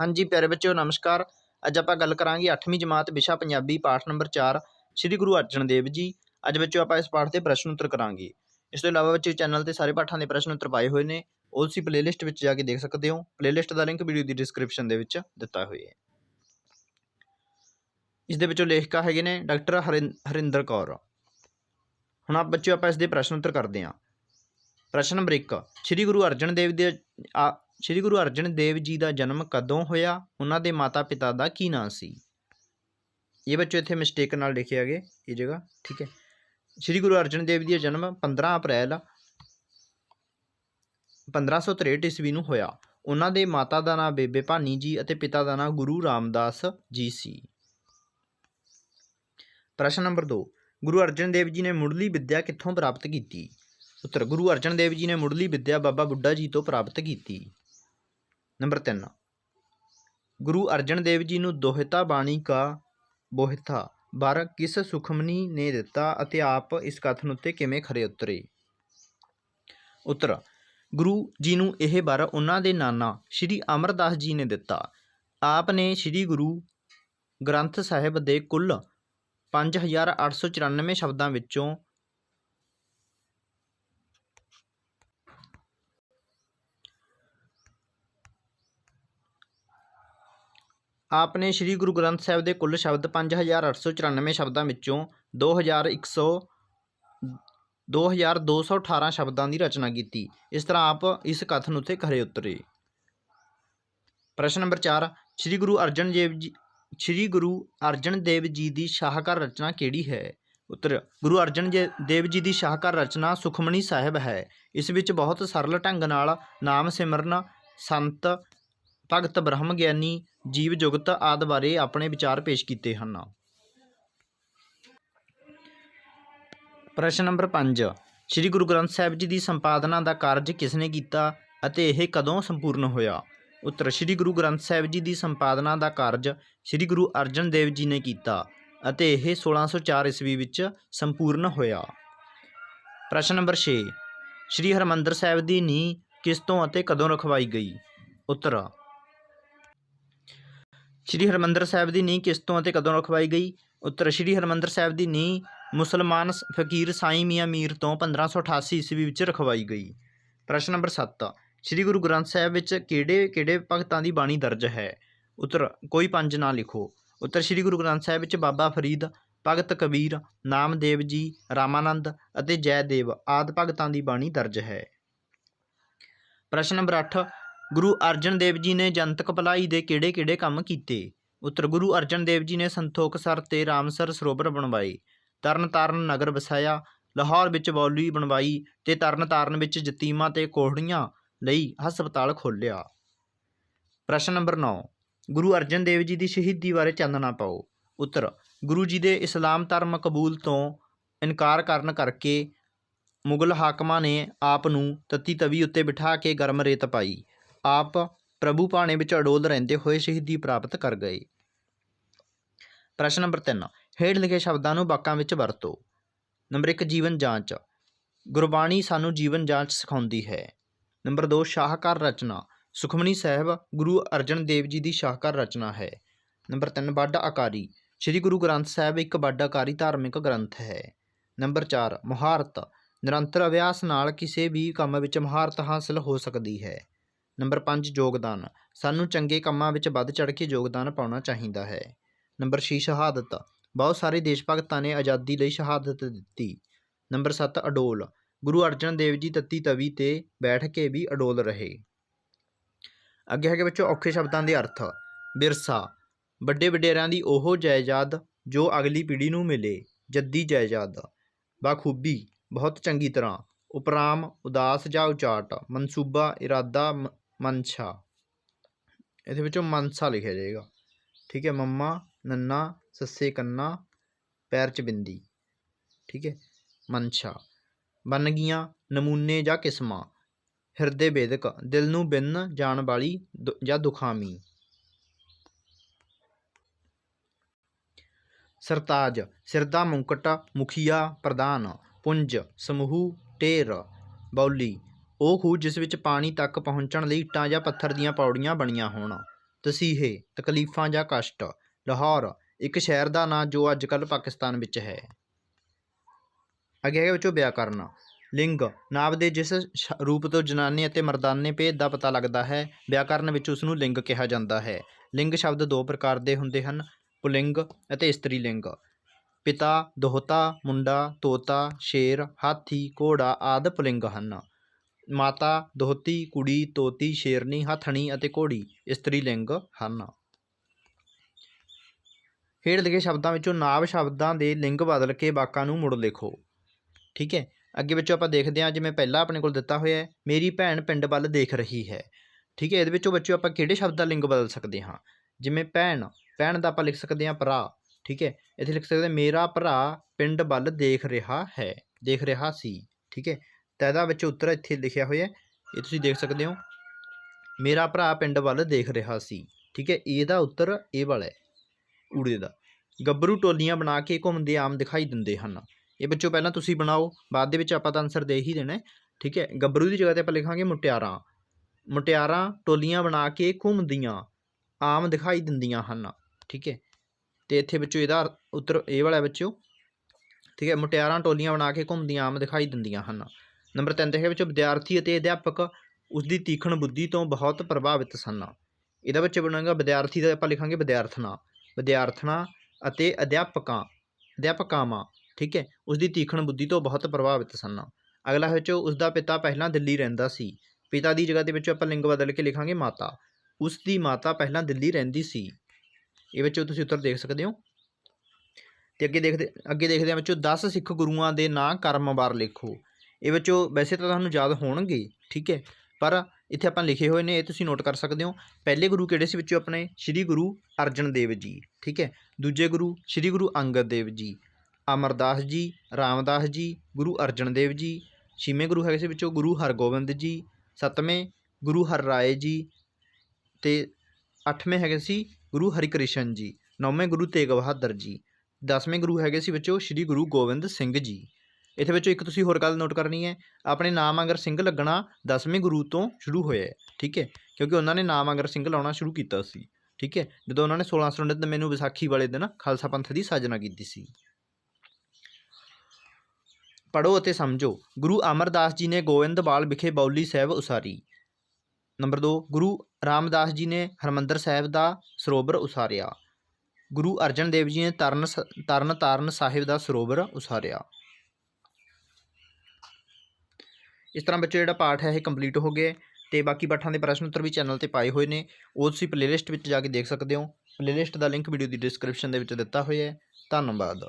ਹਾਂਜੀ, ਪਿਆਰੇ ਬੱਚਿਓ, ਨਮਸਕਾਰ। ਅੱਜ ਆਪਾਂ ਗੱਲ ਕਰਾਂਗੇ 8ਵੀਂ ਜਮਾਤ ਵਿਸ਼ਾ ਪੰਜਾਬੀ, ਪਾਠ ਨੰਬਰ 4 ਸ੍ਰੀ ਗੁਰੂ ਅਰਜਨ ਦੇਵ ਜੀ। ਅੱਜ ਬੱਚਿਓ, ਆਪਾਂ ਇਸ ਪਾਠ ਦੇ ਪ੍ਰਸ਼ਨ ਉੱਤਰ ਕਰਾਂਗੇ। ਇਸ ਤੋਂ ਇਲਾਵਾ ਬੱਚਿਓ, ਚੈਨਲ ਤੇ ਸਾਰੇ ਪਾਠਾਂ ਦੇ ਪ੍ਰਸ਼ਨ ਉੱਤਰ ਪਾਏ ਹੋਏ ਨੇ। ਉਹ ਤੁਸੀਂ ਪਲੇਲਿਸਟ ਵਿੱਚ ਜਾ ਕੇ ਦੇਖ ਸਕਦੇ ਹੋ। ਪਲੇਲਿਸਟ ਦਾ ਲਿੰਕ ਵੀਡੀਓ ਦੀ ਡਿਸਕ੍ਰਿਪਸ਼ਨ ਦੇ ਵਿੱਚ ਦਿੱਤਾ ਹੋਇਆ ਹੈ। ਇਸ ਦੇ ਵਿੱਚੋਂ ਲੇਖਕਾ ਹੈਗੇ ਨੇ ਡਾਕਟਰ ਹਰਿੰ- ਹਰਿੰਦਰ ਕੌਰ। ਹੁਣ ਆਪ ਬੱਚਿਓ, ਆਪਾਂ ਇਸ ਦੇ ਪ੍ਰਸ਼ਨ ਉੱਤਰ ਕਰਦੇ ਹਾਂ। ਪ੍ਰਸ਼ਨ ਨੰਬਰ 1 ਸ੍ਰੀ ਗੁਰੂ ਅਰਜਨ ਦੇਵ ਦੇ, ਆ- ਸ੍ਰੀ ਗੁਰੂ ਅਰਜਨ ਦੇਵ ਜੀ ਦਾ ਜਨਮ ਕਦੋਂ ਹੋਇਆ? ਉਹਨਾਂ ਦੇ ਮਾਤਾ-ਪਿਤਾ ਦਾ ਕੀ ਨਾਂ ਸੀ? ਇਹ ਬੱਚੋ ਇੱਥੇ ਮਿਸਟੇਕ ਨਾਲ ਲਿਖਿਆ ਗਿਆ, ਇਹ ਜਗ੍ਹਾ, ਠੀਕ ਹੈ। ਸ੍ਰੀ ਗੁਰੂ ਅਰਜਨ ਦੇਵ ਜੀ ਦਾ ਜਨਮ 15 ਅਪ੍ਰੈਲ 1563 ਈਸਵੀ ਨੂੰ ਹੋਇਆ। ਉਹਨਾਂ ਦੇ ਮਾਤਾ ਦਾ ਨਾਂ ਬੇਬੇ ਭਾਨੀ ਜੀ ਅਤੇ ਪਿਤਾ ਦਾ ਨਾਂ ਗੁਰੂ ਰਾਮਦਾਸ ਜੀ ਸੀ। ਪ੍ਰਸ਼ਨ ਨੰਬਰ 2 ਗੁਰੂ ਅਰਜਨ ਦੇਵ ਜੀ ਨੇ ਮੁੱਢਲੀ ਵਿੱਦਿਆ ਕਿੱਥੋਂ ਪ੍ਰਾਪਤ ਕੀਤੀ? ਉੱਤਰ, ਗੁਰੂ ਅਰਜਨ ਦੇਵ ਜੀ ਨੇ ਮੁੱਢਲੀ ਵਿੱਦਿਆ ਬਾਬਾ ਬੁੱਢਾ ਜੀ ਤੋਂ ਪ੍ਰਾਪਤ ਕੀਤੀ। ਨੰਬਰ 3 ਗੁਰੂ ਅਰਜਨ ਦੇਵ ਜੀ ਨੂੰ ਦੋਹਿਤਾ ਬਾਣੀ ਕਾ ਬੋਹਿਥਾ ਬਰ ਕਿਸ ਸੁਖਮਨੀ ਨੇ ਦਿੱਤਾ ਅਤੇ ਆਪ ਇਸ ਕਥਨ ਉੱਤੇ ਕਿਵੇਂ ਖਰੇ ਉਤਰੇ? ਉੱਤਰ। ਗੁਰੂ ਜੀ ਨੂੰ ਇਹ ਬਰ ਉਹਨਾਂ ਦੇ ਨਾਨਾ ਸ਼੍ਰੀ ਅਮਰਦਾਸ ਜੀ ਨੇ ਦਿੱਤਾ। ਆਪ ਨੇ ਸ਼੍ਰੀ ਗੁਰੂ ਗ੍ਰੰਥ ਸਾਹਿਬ ਦੇ ਕੁੱਲ 5894 ਸ਼ਬਦਾਂ ਵਿੱਚੋਂ ਆਪ ਨੇ ਸ੍ਰੀ ਗੁਰੂ ਗ੍ਰੰਥ ਸਾਹਿਬ ਦੇ ਕੁੱਲ ਸ਼ਬਦ 5894 ਸ਼ਬਦਾਂ ਵਿੱਚੋਂ 2100 2218 ਸ਼ਬਦਾਂ ਦੀ ਰਚਨਾ ਕੀਤੀ। ਇਸ ਤਰ੍ਹਾਂ ਆਪ ਇਸ ਕਥਨ ਉੱਤੇ ਖਰੇ ਉਤਰੇ। ਪ੍ਰਸ਼ਨ ਨੰਬਰ 4 ਸ੍ਰੀ ਗੁਰੂ ਅਰਜਨ ਦੇਵ ਜੀ, ਸ੍ਰੀ ਗੁਰੂ ਅਰਜਨ ਦੇਵ ਜੀ ਦੀ ਸ਼ਾਹਕਾਰ ਰਚਨਾ ਕਿਹੜੀ ਹੈ? ਉੱਤਰ, ਗੁਰੂ ਅਰਜਨ ਜੇ- ਦੇਵ ਜੀ ਦੀ ਸ਼ਾਹਕਾਰ ਰਚਨਾ ਸੁਖਮਣੀ ਸਾਹਿਬ ਹੈ। ਇਸ ਵਿੱਚ ਬਹੁਤ ਸਰਲ ਢੰਗ ਨਾਲ ਨਾਮ ਸਿਮਰਨ, ਸੰਤ ਭਗਤ ਬ੍ਰਹਮ ਗਿਆਨੀ ਜੀਵ ਜੁਗਤ ਆਦਿ ਬਾਰੇ ਆਪਣੇ ਵਿਚਾਰ ਪੇਸ਼ ਕੀਤੇ ਹਨ। ਪ੍ਰਸ਼ਨ ਨੰਬਰ 5 ਸ੍ਰੀ ਗੁਰੂ ਗ੍ਰੰਥ ਸਾਹਿਬ ਜੀ ਦੀ ਸੰਪਾਦਨਾ ਦਾ ਕਾਰਜ ਕਿਸ ਨੇ ਕੀਤਾ ਅਤੇ ਇਹ ਕਦੋਂ ਸੰਪੂਰਨ ਹੋਇਆ? ਉੱਤਰ ਸ੍ਰੀ ਗੁਰੂ ਗ੍ਰੰਥ ਸਾਹਿਬ ਜੀ ਦੀ ਸੰਪਾਦਨਾ ਦਾ ਕਾਰਜ ਸ੍ਰੀ ਗੁਰੂ ਅਰਜਨ ਦੇਵ ਜੀ ਨੇ ਕੀਤਾ ਅਤੇ ਇਹ 1604 ਈਸਵੀ ਵਿੱਚ ਸੰਪੂਰਨ ਹੋਇਆ। ਪ੍ਰਸ਼ਨ ਨੰਬਰ 6 ਸ੍ਰੀ ਹਰਮੰਦਰ ਸਾਹਿਬ ਦੀ ਨੀਂਹ ਕਿਸ ਤੋਂ ਅਤੇ ਕਦੋਂ ਰਖਵਾਈ ਗਈ? ਉੱਤਰ ਸ੍ਰੀ ਹਰਮੰਦਰ ਸਾਹਿਬ ਦੀ ਨੀਂਹ ਕਿਸ ਤੋਂ ਅਤੇ ਕਦੋਂ ਰਖਵਾਈ ਗਈ? ਉੱਤਰ ਸ੍ਰੀ ਹਰਮੰਦਰ ਸਾਹਿਬ ਦੀ ਨੀਂਹ ਮੁਸਲਮਾਨ ਸ- ਫਕੀਰ ਸਾਈਂ ਮੀਆਂ ਮੀਰ ਤੋਂ 1588 ਈਸਵੀ ਵਿੱਚ ਰਖਵਾਈ ਗਈ। ਪ੍ਰਸ਼ਨ ਨੰਬਰ 7 ਸ੍ਰੀ ਗੁਰੂ ਗ੍ਰੰਥ ਸਾਹਿਬ ਵਿੱਚ ਕਿਹੜੇ ਕਿਹੜੇ ਭਗਤਾਂ ਦੀ ਬਾਣੀ ਦਰਜ ਹੈ? ਉੱਤਰ ਕੋਈ ਪੰਜ ਨਾਂ ਲਿਖੋ। ਉੱਤਰ ਸ੍ਰੀ ਗੁਰੂ ਗ੍ਰੰਥ ਸਾਹਿਬ ਵਿੱਚ ਬਾਬਾ ਫਰੀਦ, ਭਗਤ ਕਬੀਰ, ਨਾਮਦੇਵ ਜੀ, ਰਾਮਾਨੰਦ ਅਤੇ ਜੈਦੇਵ ਆਦਿ ਭਗਤਾਂ ਦੀ ਬਾਣੀ ਦਰਜ ਹੈ। ਪ੍ਰਸ਼ਨ ਨੰਬਰ 8 ਗੁਰੂ ਅਰਜਨ ਦੇਵ ਜੀ ਨੇ ਜਨਤਕ ਭਲਾਈ ਦੇ ਕਿਹੜੇ-ਕਿਹੜੇ ਕੰਮ ਕੀਤੇ? ਉੱਤਰ, ਗੁਰੂ ਅਰਜਨ ਦੇਵ ਜੀ ਨੇ ਸੰਤੋਖਸਰ ਤੇ ਰਾਮਸਰ ਸਰੋਵਰ ਬਣਵਾਏ। ਤਰਨਤਾਰਨ ਨਗਰ ਵਸਾਇਆ, ਲਾਹੌਰ ਵਿੱਚ ਬੌਲੀ ਬਣਵਾਈ ਤੇ ਤਰਨਤਾਰਨ ਵਿੱਚ ਜਤੀਮਾਂ ਤੇ ਕੋਹੜੀਆਂ ਲਈ ਹਸਪਤਾਲ ਖੋਲ੍ਹਿਆ। ਪ੍ਰਸ਼ਨ ਨੰਬਰ 9 ਗੁਰੂ ਅਰਜਨ ਦੇਵ ਜੀ ਦੀ ਸ਼ਹੀਦੀ ਬਾਰੇ ਚਾਨਣਾ ਪਾਓ। ਉੱਤਰ, ਗੁਰੂ ਜੀ ਦੇ ਇਸਲਾਮ ਧਰਮ ਕਬੂਲ ਤੋਂ ਇਨਕਾਰ ਕਰਨ ਕਰਕੇ ਮੁਗਲ ਹਾਕਮਾਂ ਨੇ ਆਪ ਨੂੰ ਤੱਤੀ ਤਵੀ ਉੱਤੇ ਬਿਠਾ ਕੇ ਗਰਮ ਰੇਤ ਪਾਈ। ਆਪ ਪ੍ਰਭੂ ਭਾਣੇ ਵਿੱਚ ਅਡੋਲ ਰਹਿੰਦੇ ਹੋਏ ਸ਼ਹੀਦੀ ਪ੍ਰਾਪਤ ਕਰ ਗਏ। ਪ੍ਰਸ਼ਨ ਨੰਬਰ 3 ਹੇਠ ਲਿਖੇ ਸ਼ਬਦਾਂ ਨੂੰ ਵਾਕਾਂ ਵਿੱਚ ਵਰਤੋ। ਨੰਬਰ 1 ਜੀਵਨ ਜਾਂਚ। ਗੁਰਬਾਣੀ ਸਾਨੂੰ ਜੀਵਨ ਜਾਂਚ ਸਿਖਾਉਂਦੀ ਹੈ। ਨੰਬਰ 2 ਸ਼ਾਹਕਾਰ ਰਚਨਾ। ਸੁਖਮਨੀ ਸਾਹਿਬ, ਗੁਰੂ ਅਰਜਨ ਦੇਵ ਜੀ ਦੀ ਸ਼ਾਹਕਾਰ ਰਚਨਾ ਹੈ। ਨੰਬਰ 3 ਵੱਡ ਆਕਾਰੀ ਸ੍ਰੀ ਗੁਰੂ ਗ੍ਰੰਥ ਸਾਹਿਬ ਇੱਕ ਵੱਡ ਆਕਾਰੀ ਧਾਰਮਿਕ ਗ੍ਰੰਥ ਹੈ। ਨੰਬਰ 4 ਮੁਹਾਰਤ। ਨਿਰੰਤਰ ਅਭਿਆਸ ਨਾਲ ਕਿਸੇ ਵੀ ਕੰਮ ਵਿੱਚ ਮੁਹਾਰਤ ਹਾਸਲ ਹੋ ਸਕਦੀ ਹੈ। ਨੰਬਰ 5 ਯੋਗਦਾਨ। ਸਾਨੂੰ ਚੰਗੇ ਕੰਮਾਂ ਵਿੱਚ ਵੱਧ ਚੜ੍ਹ ਕੇ ਯੋਗਦਾਨ ਪਾਉਣਾ ਚਾਹੀਦਾ ਹੈ। ਨੰਬਰ 6 ਸ਼ਹਾਦਤ। ਬਹੁਤ ਸਾਰੇ ਦੇਸ਼ ਭਗਤਾਂ ਨੇ ਆਜ਼ਾਦੀ ਲਈ ਸ਼ਹਾਦਤ ਦਿੱਤੀ। ਨੰਬਰ 7 ਅਡੋਲ। ਗੁਰੂ ਅਰਜਨ ਦੇਵ ਜੀ ਤੱਤੀ ਤਵੀ ਤੇ ਬੈਠ ਕੇ ਵੀ ਅਡੋਲ ਰਹੇ। ਅੱਗੇ ਹੈਗੇ ਬੱਚੋ ਔਖੇ ਸ਼ਬਦਾਂ ਦੇ ਅਰਥ। ਵਿਰਸਾ ਵੱਡੇ ਵਡੇਰਿਆਂ ਦੀ ਉਹ ਜਾਇਦਾਦ ਜੋ ਅਗਲੀ ਪੀੜ੍ਹੀ ਨੂੰ ਮਿਲੇ। ਜੱਦੀ ਜਾਇਦਾਦ ਬਾਖੂਬੀ। ਬਹੁਤ ਚੰਗੀ ਤਰ੍ਹਾਂ। ਉਪਰਾਮ, ਉਦਾਸ ਜਾਂ ਉਚਾਟ। ਮਨਸੂਬਾ, ਇਰਾਦਾ, ਮ- ਮਨਸ਼ਾ ਇਹਦੇ ਵਿੱਚੋਂ ਮਨਸਾ ਲਿਖਿਆ ਜਾਏਗਾ। ਠੀਕ ਹੈ, ਮੰਮਾ, ਨੰਨਾ, ਸੱਸੇ, ਕੰਨਾ, ਪੈਰ ਚ ਬਿੰਦੀ। ਠੀਕ ਹੈ ਮਨਸ਼ਾ ਗਈਆਂ ਨਮੂਨੇ ਜਾਂ ਕਿਸਮਾਂ। ਹਿਰਦੇ ਭੇਦਕ, ਦਿਲ ਨੂੰ ਬਿੰਨ ਜਾਣ ਵਾਲੀ ਦੁ- ਜਾਂ ਦੁਖਾਮੀ। ਸਰਤਾਜ ਸਿਰ ਦਾ ਮੁਕਟ ਮੁਖੀਆ ਪ੍ਰਧਾਨ। ਪੁੰਜ, ਸਮੂਹ, ਢੇਰ। ਬੌਲੀ ਉਹ ਖੂਹ ਜਿਸ ਵਿੱਚ ਪਾਣੀ ਤੱਕ ਪਹੁੰਚਣ ਲਈ ਇੱਟਾਂ ਜਾਂ ਪੱਥਰ ਦੀਆਂ ਪੌੜੀਆਂ ਬਣੀਆਂ ਹੋਣ। ਤਸੀਹੇ, ਤਕਲੀਫਾਂ ਜਾਂ ਕਸ਼ਟ। ਲਾਹੌਰ, ਇੱਕ ਸ਼ਹਿਰ ਦਾ ਨਾਂ ਜੋ ਅੱਜ ਕੱਲ੍ਹ ਪਾਕਿਸਤਾਨ ਵਿੱਚ ਹੈ। ਅੱਗੇ ਹੈਗਾ ਵਿੱਚੋਂ ਵਿਆਕਰਨ ਲਿੰਗ ਨਾਮ ਦੇ ਜਿਸ ਸ਼- ਰੂਪ ਤੋਂ ਜਨਾਨੀ ਅਤੇ ਮਰਦਾਨੇ ਭੇਦ ਦਾ ਪਤਾ ਲੱਗਦਾ ਹੈ ਵਿਆਕਰਨ ਵਿੱਚ ਉਸ ਨੂੰ ਲਿੰਗ ਕਿਹਾ ਜਾਂਦਾ ਹੈ। ਲਿੰਗ ਸ਼ਬਦ ਦੋ ਪ੍ਰਕਾਰ ਦੇ ਹੁੰਦੇ ਹਨ, ਪੁਲਿੰਗ ਅਤੇ ਇਸਤਰੀ ਲਿੰਗ ਪਿਤਾ, ਦੋਹਤਾ, ਮੁੰਡਾ, ਤੋਤਾ, ਸ਼ੇਰ, ਹਾਥੀ, ਘੋੜਾ ਆਦਿ ਪੁਲਿੰਗ ਹਨ। ਮਾਤਾ, ਦੋਹਤੀ, ਕੁੜੀ, ਤੋਤੀ, ਸ਼ੇਰਨੀ, ਹੱਥਣੀ ਅਤੇ ਘੋੜੀ ਇਸਤਰੀ ਲਿੰਗ ਹਨ। ਹੇਠ ਲਿਖੇ ਸ਼ਬਦਾਂ ਵਿੱਚੋਂ ਨਾਵ ਸ਼ਬਦਾਂ ਦੇ ਲਿੰਗ ਬਦਲ ਕੇ ਵਾਕਾਂ ਨੂੰ ਮੁੜ ਲਿਖੋ। ਠੀਕ ਹੈ? ਅੱਗੇ ਵਿੱਚੋਂ ਆਪਾਂ ਦੇਖਦੇ ਹਾਂ, ਜਿਵੇਂ ਪਹਿਲਾਂ ਆਪਣੇ ਕੋਲ ਦਿੱਤਾ ਹੋਇਆ ਹੈ, ਮੇਰੀ ਭੈਣ ਪਿੰਡ ਵੱਲ ਦੇਖ ਰਹੀ ਹੈ। ਠੀਕ ਹੈ? ਇਹਦੇ ਵਿੱਚੋਂ ਬੱਚਿਓ ਆਪਾਂ ਕਿਹੜੇ ਸ਼ਬਦ ਦਾ ਲਿੰਗ ਬਦਲ ਸਕਦੇ ਹਾਂ? ਜਿਵੇਂ ਭੈਣ ਭੈਣ ਦਾ ਆਪਾਂ ਲਿਖ ਸਕਦੇ ਹਾਂ ਭਰਾ। ਠੀਕ ਹੈ? ਇੱਥੇ ਲਿਖ ਸਕਦੇ ਮੇਰਾ ਭਰਾ ਪਿੰਡ ਵੱਲ ਦੇਖ ਰਿਹਾ ਹੈ। ਦੇਖ ਰਿਹਾ ਸੀ। ਠੀਕ ਹੈ? ਤਾਂ ਇਹਦਾ ਵਿੱਚ ਉੱਤਰ ਇੱਥੇ ਲਿਖਿਆ ਹੋਇਆ ਇਹ ਤੁਸੀਂ ਦੇਖ ਸਕਦੇ ਹੋ। ਮੇਰਾ ਭਰਾ ਪਿੰਡ ਵੱਲ ਦੇਖ ਰਿਹਾ ਸੀ। ਠੀਕ ਹੈ ਇਹਦਾ ਉੱਤਰ ਇਹ ਵਾਲਾ ਹੈ, ਊੜੇ ਦਾ। ਗੱਭਰੂ ਟੋਲੀਆਂ ਬਣਾ ਕੇ ਘੁੰਮਦੇ ਆਮ ਦਿਖਾਈ ਦਿੰਦੇ ਹਨ। ਇਹ ਬੱਚੋ ਪਹਿਲਾਂ ਤੁਸੀਂ ਬਣਾਓ, ਬਾਅਦ ਦੇ ਵਿੱਚ ਆਪਾਂ ਤਾਂ ਆਨਸਰ ਦੇ ਹੀ ਦੇਣਾ ਠੀਕ ਹੈ, ਗੱਭਰੂ ਦੀ ਜਗ੍ਹਾ ਤੇ ਆਪਾਂ ਲਿਖਾਂਗੇ ਮੁਟਿਆਰਾਂ। ਮੁਟਿਆਰਾਂ ਟੋਲੀਆਂ ਬਣਾ ਕੇ ਘੁੰਮਦੀਆਂ, ਆਮ ਦਿਖਾਈ ਦਿੰਦੀਆਂ ਹਨ। ਠੀਕ ਹੈ, ਤੇ ਇੱਥੇ ਵਿੱਚੋਂ ਇਹਦਾ ਉੱਤਰ ਇਹ ਵਾਲਾ ਹੈ ਠੀਕ ਹੈ, ਮੁਟਿਆਰਾਂ ਟੋਲੀਆਂ ਬਣਾ ਕੇ ਘੁੰਮਦੀਆਂ, ਆਮ ਦਿਖਾਈ ਦਿੰਦੀਆਂ ਹਨ। ਨੰਬਰ 3 ਤੇ ਹੈ ਵਿਦਿਆਰਥੀ ਅਤੇ ਅਧਿਆਪਕ ਉਸ ਦੀ ਤੀਖਣ ਬੁੱਧੀ ਤੋਂ ਬਹੁਤ ਪ੍ਰਭਾਵਿਤ ਸਨ। ਇਹਦਾ ਵਿੱਚ ਬਣੇਗਾ ਵਿਦਿਆਰਥੀ ਦਾ ਆਪਾਂ ਲਿਖਾਂਗੇ ਵਿਦਿਆਰਥਣਾ ਵਿਦਿਆਰਥਣਾ ਅਤੇ ਅਧਿਆਪਕਾਂ, ਅਧਿਆਪਕਾਵਾਂ, ਠੀਕ ਹੈ ਉਸ ਦੀ ਤੀਖਣ ਬੁੱਧੀ ਤੋਂ ਬਹੁਤ ਪ੍ਰਭਾਵਿਤ ਸਨ। ਅਗਲਾ ਹੈ ਵਿੱਚੋਂ ਉਸ ਦਾ ਪਿਤਾ ਪਹਿਲਾਂ ਦਿੱਲੀ ਰਹਿੰਦਾ ਸੀ। ਪਿਤਾ ਦੀ ਜਗ੍ਹਾ ਦੇ ਵਿੱਚ ਆਪਾਂ ਲਿੰਗ ਬਦਲ ਕੇ ਲਿਖਾਂਗੇ ਮਾਤਾ। ਉਸ ਦੀ ਮਾਤਾ ਪਹਿਲਾਂ ਦਿੱਲੀ ਰਹਿੰਦੀ ਸੀ। ਇਹ ਵਿੱਚੋਂ ਤੁਸੀਂ ਉੱਤਰ ਦੇਖ ਸਕਦੇ ਹੋ। ਤੇ ਅੱਗੇ ਦੇਖਦੇ ਅੱਗੇ ਦੇਖਦੇ ਹਾਂ ਵਿੱਚੋਂ 10 ਸਿੱਖ ਗੁਰੂਆਂ ਦੇ ਨਾਂ ਕਰਮਵਾਰ ਲਿਖੋ। ਇਹ ਵਿੱਚੋਂ ਵੈਸੇ ਤਾਂ ਤੁਹਾਨੂੰ ਯਾਦ ਹੋਣਗੇ, ਠੀਕ ਹੈ, ਪਰ ਇੱਥੇ ਆਪਾਂ ਲਿਖੇ ਹੋਏ ਨੇ, ਇਹ ਤੁਸੀਂ ਨੋਟ ਕਰ ਸਕਦੇ ਹੋ। ਪਹਿਲੇ ਗੁਰੂ ਕਿਹੜੇ ਸੀ ਵਿੱਚੋਂ ਆਪਣੇ? ਸ੍ਰੀ ਗੁਰੂ ਅਰਜਨ ਦੇਵ ਜੀ, ਠੀਕ ਹੈ। ਦੂਜੇ ਗੁਰੂ ਸ੍ਰੀ ਗੁਰੂ ਅੰਗਦ ਦੇਵ ਜੀ, ਅਮਰਦਾਸ ਜੀ, ਰਾਮਦਾਸ ਜੀ, ਗੁਰੂ ਅਰਜਨ ਦੇਵ ਜੀ, ਛੇਵੇਂ ਗੁਰੂ ਹੈਗੇ ਸੀ ਵਿੱਚੋਂ ਗੁਰੂ ਹਰਗੋਬਿੰਦ ਜੀ, ਸੱਤਵੇਂ ਗੁਰੂ ਹਰਰਾਏ ਜੀ ਤੇ ਅੱਠਵੇਂ ਹੈਗੇ ਸੀ ਗੁਰੂ ਹਰਿਕ੍ਰਿਸ਼ਨ ਜੀ, ਨੌਵੇਂ ਗੁਰੂ ਤੇਗ ਬਹਾਦਰ ਜੀ, ਦਸਵੇਂ ਗੁਰੂ ਹੈਗੇ ਸੀ ਵਿੱਚੋਂ ਸ੍ਰੀ ਗੁਰੂ ਗੋਬਿੰਦ ਸਿੰਘ ਜੀ। ਇਹਦੇ ਵਿੱਚੋਂ ਇੱਕ ਤੁਸੀਂ ਹੋਰ ਗੱਲ ਨੋਟ ਕਰਨੀ ਹੈ। ਆਪਣੇ ਨਾਮ ਅਗਰ ਸਿੰਘ ਲੱਗਣਾ ਦਸਵੇਂ ਗੁਰੂ ਤੋਂ ਸ਼ੁਰੂ ਹੋਇਆ ਹੈ, ਠੀਕ ਹੈ? ਕਿਉਂਕਿ ਉਹਨਾਂ ਨੇ ਨਾਮ ਅਗਰ ਸਿੰਘ ਲਾਉਣਾ ਸ਼ੁਰੂ ਕੀਤਾ ਸੀ, ਠੀਕ ਹੈ? ਜਦੋਂ ਉਹਨਾਂ ਨੇ 1699 ਨੂੰ ਵਿਸਾਖੀ ਵਾਲੇ ਦਿਨ ਖਾਲਸਾ ਪੰਥ ਦੀ ਸਾਜਨਾ ਕੀਤੀ ਸੀ। ਪੜੋ ਅਤੇ ਸਮਝੋ, ਗੁਰੂ ਅਮਰਦਾਸ ਜੀ ਨੇ ਗੋਇੰਦਵਾਲ ਵਿਖੇ ਬੌਲੀ ਸਾਹਿਬ ਉਸਾਰੀ। ਨੰਬਰ 2 ਗੁਰੂ ਰਾਮਦਾਸ ਜੀ ਨੇ ਹਰਮੰਦਰ ਸਾਹਿਬ ਦਾ ਸਰੋਵਰ ਉਸਾਰਿਆ। ਗੁਰੂ ਅਰਜਨ ਦੇਵ ਜੀ ਨੇ ਤਰਨ ਸ- ਤਰਨ ਤਾਰਨ ਸਾਹਿਬ ਦਾ ਸਰੋਵਰ ਉਸਾਰਿਆ। ਇਸ ਤਰ੍ਹਾਂ ਬੱਚੇ ਜਿਹੜਾ ਪਾਠ ਹੈ ਇਹ ਕੰਪਲੀਟ ਹੋ ਗਿਆ ਹੈ ਤੇ ਬਾਕੀ ਪਾਠਾਂ ਦੇ ਪ੍ਰਸ਼ਨ ਉੱਤਰ ਵੀ ਚੈਨਲ ਤੇ ਪਾਏ ਹੋਏ ਨੇ। ਉਹ ਤੁਸੀਂ ਪਲੇਲਿਸਟ ਵਿੱਚ ਜਾ ਕੇ ਦੇਖ ਸਕਦੇ ਹੋ। ਪਲੇਲਿਸਟ ਦਾ ਲਿੰਕ ਵੀਡੀਓ ਦੀ ਡਿਸਕ੍ਰਿਪਸ਼ਨ ਦੇ ਵਿੱਚ ਦਿੱਤਾ ਹੋਇਆ ਹੈ। ਧੰਨਵਾਦ।